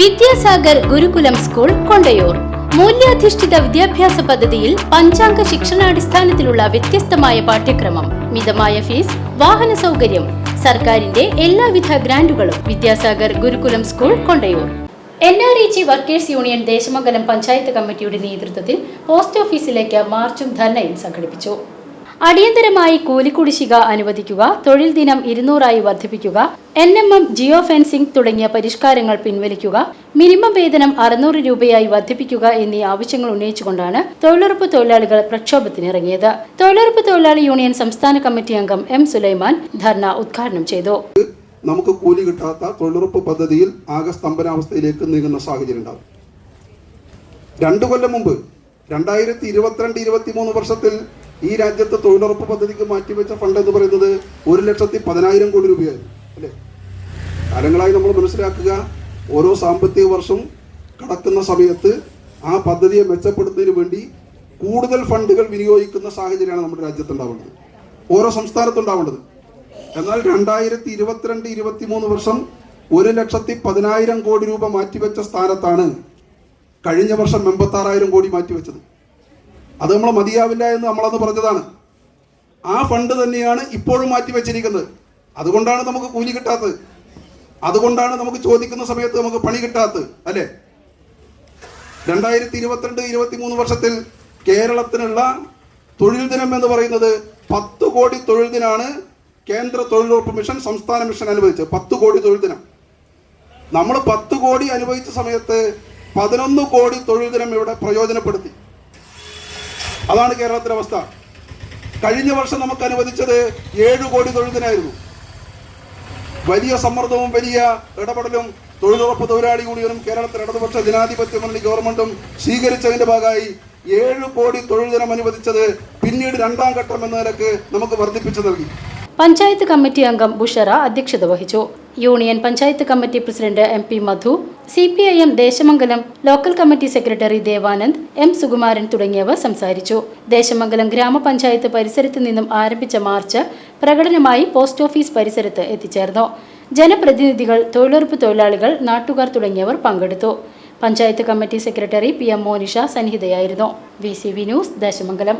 Vidyasagar Gurukulam school Kondayur. മൂല്യാധിഷ്ഠിത വിദ്യാഭ്യാസ പദ്ധതിയിൽ പഞ്ചാംഗ ശിക്ഷണാടിസ്ഥാനത്തിലുള്ള വ്യത്യസ്തമായ പാഠ്യക്രമം. മിതമായ ഫീസ് വാഹന സൗകര്യം സർക്കാരിന്റെ എല്ലാവിധ ഗ്രാന്റുകളും Vidyasagar Gurukulam school Kondayur. N R E G workers union Desamangalam panchayat കമ്മിറ്റിയുടെ നേതൃത്വത്തിൽ പോസ്റ്റ് ഓഫീസിലേക്ക് മാർച്ചും ധർണയും സംഘടിപ്പിച്ചു. അടിയന്തരമായി കൂലിക്കുടിശ്ശിക അനുവദിക്കുക തൊഴിൽ ദിനം ഇരുന്നൂറായി വർദ്ധിപ്പിക്കുക N M M geo fencing തുടങ്ങിയ പരിഷ്കാരങ്ങൾ പിൻവലിക്കുക മിനിമം വേതനം അറുന്നൂറ് രൂപയായി വർദ്ധിപ്പിക്കുക എന്നീ ആവശ്യങ്ങൾ ഉന്നയിച്ചുകൊണ്ടാണ് തൊഴിലുറപ്പ് തൊഴിലാളികൾ പ്രക്ഷോഭത്തിനിറങ്ങിയത്. തൊഴിലുറപ്പ് തൊഴിലാളി യൂണിയൻ സംസ്ഥാന കമ്മിറ്റി അംഗം എം സുലൈമാൻ ധർണ ഉദ്ഘാടനം ചെയ്തു. നമുക്ക് കൂലി കിട്ടാത്ത തൊഴിലുറപ്പ് പദ്ധതിയിൽ ആകെ സ്തംഭനാവസ്ഥയിലേക്ക് നീങ്ങുന്ന സാഹചര്യം ഉണ്ടാകും. രണ്ടു കൊല്ലം മുമ്പ് രണ്ടായിരത്തി ഇരുപത്തിരണ്ട് ഇരുപത്തി മൂന്ന് വർഷത്തിൽ ഈ രാജ്യത്തെ തൊഴിലുറപ്പ് പദ്ധതിക്ക് മാറ്റിവെച്ച ഫണ്ട് എന്ന് പറയുന്നത് ഒരു ലക്ഷത്തി പതിനായിരം കോടി രൂപയായിരുന്നു അല്ലേ? കാലങ്ങളായി നമ്മൾ മനസ്സിലാക്കുക ഓരോ സാമ്പത്തിക വർഷം കടക്കുന്ന സമയത്ത് ആ പദ്ധതിയെ മെച്ചപ്പെടുത്തുന്നതിന് വേണ്ടി കൂടുതൽ ഫണ്ടുകൾ വിനിയോഗിക്കുന്ന സാഹചര്യമാണ് നമ്മുടെ രാജ്യത്തുണ്ടാവേണ്ടത് ഓരോ സംസ്ഥാനത്തുണ്ടാവേണ്ടത് എന്നാൽ രണ്ടായിരത്തി ഇരുപത്തിരണ്ട് ഇരുപത്തി മൂന്ന് വർഷം ഒരു ലക്ഷത്തി പതിനായിരം കോടി രൂപ മാറ്റിവെച്ച സ്ഥാനത്താണ് കഴിഞ്ഞ വർഷം എൺപത്തി ആറായിരം കോടി മാറ്റിവെച്ചത്. അത് നമ്മൾ മതിയാവില്ല എന്ന് നമ്മളന്ന് പറഞ്ഞതാണ്. ആ ഫണ്ട് തന്നെയാണ് ഇപ്പോഴും മാറ്റി വെച്ചിരിക്കുന്നത്. അതുകൊണ്ടാണ് നമുക്ക് കൂലി കിട്ടാത്തത്. അതുകൊണ്ടാണ് നമുക്ക് ചോദിക്കുന്ന സമയത്ത് നമുക്ക് പണി കിട്ടാത്തത് അല്ലേ? രണ്ടായിരത്തി ഇരുപത്തിരണ്ട് ഇരുപത്തി മൂന്ന് വർഷത്തിൽ കേരളത്തിനുള്ള തൊഴിൽ ദിനം എന്ന് പറയുന്നത് പത്ത് കോടി തൊഴിൽ ദിനാണ് കേന്ദ്ര തൊഴിലുറപ്പ് മിഷൻ സംസ്ഥാന മിഷൻ അനുവദിച്ചത്. പത്ത് കോടി തൊഴിൽ ദിനം. നമ്മൾ പത്ത് കോടി അനുവദിച്ച സമയത്ത് പതിനൊന്ന് കോടി തൊഴിൽ ദിനം ഇവിടെ പ്രയോജനപ്പെടുത്തി. അതാണ് കേരളത്തിലെ അവസ്ഥ. കഴിഞ്ഞ വർഷം നമുക്ക് അനുവദിച്ചത് ഏഴ് കോടി തൊഴിലിനായിരുന്നു വലിയ സമ്മർദ്ദവും വലിയ ഇടപെടലും തൊഴിലുറപ്പ് തൊഴിലാളി യൂണിയനും കേരളത്തിൽ ഇടതുപക്ഷ ജനാധിപത്യ മുന്നണി ഗവൺമെന്റും സ്വീകരിച്ചതിന്റെ ഭാഗമായി ഏഴ് കോടി തൊഴിൽ ദിനം അനുവദിച്ചത് പിന്നീട് രണ്ടാം ഘട്ടം എന്ന നിലയ്ക്ക് നമുക്ക് വർദ്ധിപ്പിച്ചു നൽകി. പഞ്ചായത്ത് കമ്മിറ്റി അംഗം ബുഷറ അധ്യക്ഷത വഹിച്ചു. Union panchayat committee president M P Madhu C P I M Desamangalam local committee secretary Devanand M Sukumaran തുടങ്ങിയവർ സംസാരിച്ചു. ദേശമംഗലം ഗ്രാമപഞ്ചായത്ത് പരിസരത്ത് നിന്നും ആരംഭിച്ച മാർച്ച് പ്രകടനമായി പോസ്റ്റ് ഓഫീസ് പരിസരത്ത് എത്തിച്ചേർന്നു. ജനപ്രതിനിധികൾ തൊഴിലുറപ്പ് തൊഴിലാളികൾ നാട്ടുകാർ തുടങ്ങിയവർ പങ്കെടുത്തു. Panchayat committee secretary P M Monisha സന്നിഹിതയായിരുന്നു. V C V news Desamangalam.